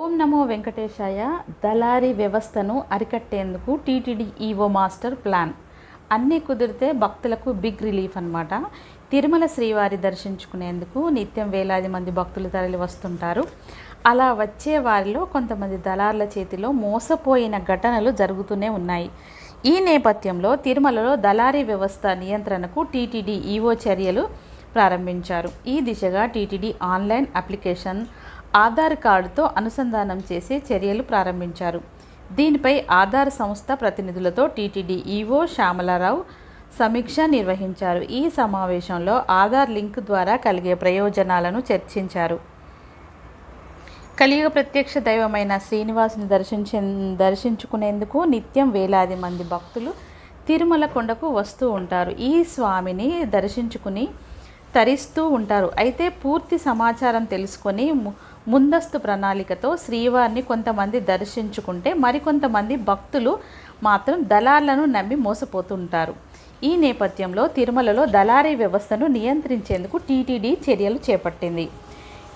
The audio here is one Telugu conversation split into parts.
ఓం నమో వెంకటేశాయ. దళారీ వ్యవస్థను అరికట్టేందుకు టీటీడీ ఈవో మాస్టర్ ప్లాన్. అన్నీ కుదిరితే భక్తులకు బిగ్ రిలీఫ్ అన్నమాట. తిరుమల శ్రీవారి దర్శించుకునేందుకు నిత్యం వేలాది మంది భక్తులు తరలి వస్తుంటారు. అలా వచ్చే వారిలో కొంతమంది దళారుల చేతిలో మోసపోయిన ఘటనలు జరుగుతూనే ఉన్నాయి. ఈ నేపథ్యంలో తిరుమలలో దళారీ వ్యవస్థ నియంత్రణకు టీటీడీ ఈవో చర్యలు ప్రారంభించారు. ఈ దిశగా టీటీడీ ఆన్లైన్ అప్లికేషన్ ఆధార్ కార్డుతో అనుసంధానం చేసే చర్యలు ప్రారంభించారు. దీనిపై ఆధార్ సంస్థ ప్రతినిధులతో టీటీడీ ఈవో శ్యామలారావు సమీక్ష నిర్వహించారు. ఈ సమావేశంలో ఆధార్ లింక్ ద్వారా కలిగే ప్రయోజనాలను చర్చించారు. కలియుగ ప్రత్యక్ష దైవమైన శ్రీనివాసుని దర్శించే దర్శించుకునేందుకు నిత్యం వేలాది మంది భక్తులు తిరుమల కొండకు వస్తూ ఉంటారు. ఈ స్వామిని దర్శించుకుని తరిస్తూ ఉంటారు. అయితే పూర్తి సమాచారం తెలుసుకొని ము- ముందస్తు ప్రణాళికతో శ్రీవారిని కొంతమంది దర్శించుకుంటే మరికొంతమంది భక్తులు మాత్రం దళార్లను నమ్మి మోసపోతుంటారు. ఈ నేపథ్యంలో తిరుమలలో దళారీ వ్యవస్థను నియంత్రించేందుకు టీటీడీ చర్యలు చేపట్టింది.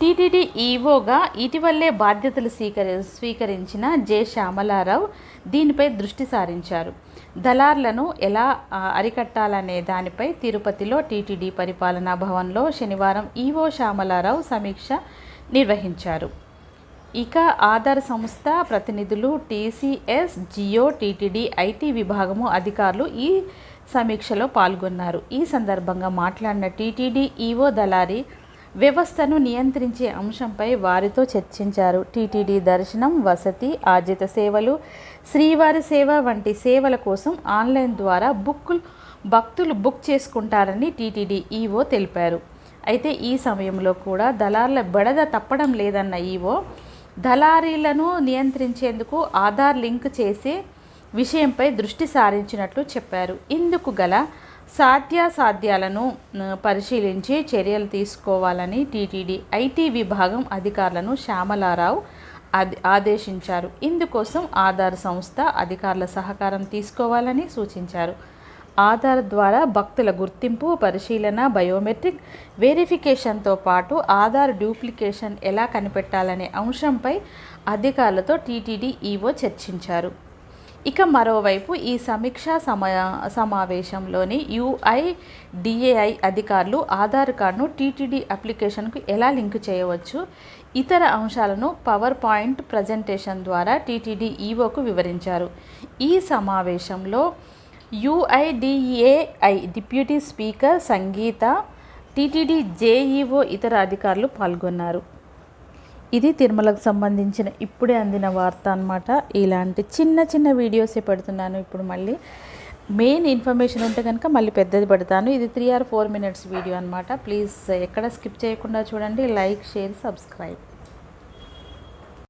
టీటీడీ ఈవోగా ఇటీవలే బాధ్యతలు స్వీకరి స్వీకరించిన జె. శ్యామలారావు దీనిపై దృష్టి సారించారు. దళార్లను ఎలా అరికట్టాలనే దానిపై తిరుపతిలో టీటీడీ పరిపాలనా భవన్లో శనివారం ఈవో శ్యామలారావు సమీక్ష నిర్వహించారు. ఇక ఆధార్ సంస్థ ప్రతినిధులు టీసీఎస్ జియో టీటీడీ ఐటీ విభాగము అధికారులు ఈ సమీక్షలో పాల్గొన్నారు. ఈ సందర్భంగా మాట్లాడిన టీటీడీ ఈవో దళారి వ్యవస్థను నియంత్రించే అంశంపై వారితో చర్చించారు. టీటీడీ దర్శనం వసతి ఆర్జిత సేవలు శ్రీవారి సేవ వంటి సేవల కోసం ఆన్లైన్ ద్వారా బుక్కులు భక్తులు బుక్ చేసుకుంటారని టీటీడీ ఈవో తెలిపారు. అయితే ఈ సమయంలో కూడా దళార్ల బెడద తప్పడం లేదన్న ఈవో దళారీలను నియంత్రించేందుకు ఆధార్ లింక్ చేసే విషయంపై దృష్టి సారించినట్లు చెప్పారు. ఇందుకు గల సాధ్యాసాధ్యాలను పరిశీలించి చర్యలు తీసుకోవాలని టీటీడీ ఐటీ విభాగం అధికారులను శ్యామలారావు ఆదేశించారు. ఇందుకోసం ఆధార్ సంస్థ అధికారుల సహకారం తీసుకోవాలని సూచించారు. ఆధార్ ద్వారా భక్తుల గుర్తింపు పరిశీలన బయోమెట్రిక్ వెరిఫికేషన్తో పాటు ఆధార్ డూప్లికేషన్ ఎలా కనిపెట్టాలనే అంశంపై అధికారులతో టీటీడీ ఈవో చర్చించారు. ఇక మరోవైపు ఈ సమీక్షా సమా సమావేశంలోని యుఐడిఏఐ అధికారులు ఆధార్ కార్డును టీటీడీ అప్లికేషన్కు ఎలా లింక్ చేయవచ్చు ఇతర అంశాలను పవర్ పాయింట్ ప్రజెంటేషన్ ద్వారా టీటీడీ ఈవోకు వివరించారు. ఈ సమావేశంలో UIDAI deputy speaker Sangeetha TTD JEO ఇతర అధికారులు పాల్గొన్నారు. ఇది తిరుమలకు సంబంధించిన ఇప్పుడే అందిన వార్త అనమాట ఇలాంటి చిన్న చిన్న వీడియోసే పెడుతున్నాను ఇప్పుడు మళ్ళీ. మెయిన్ ఇన్ఫర్మేషన్ ఉంటే కనుక మళ్ళీ పెద్దది పెడతాను. ఇది three or four minutes video అనమాట ప్లీజ్ ఎక్కడ స్కిప్ చేయకుండా చూడండి. Like share subscribe.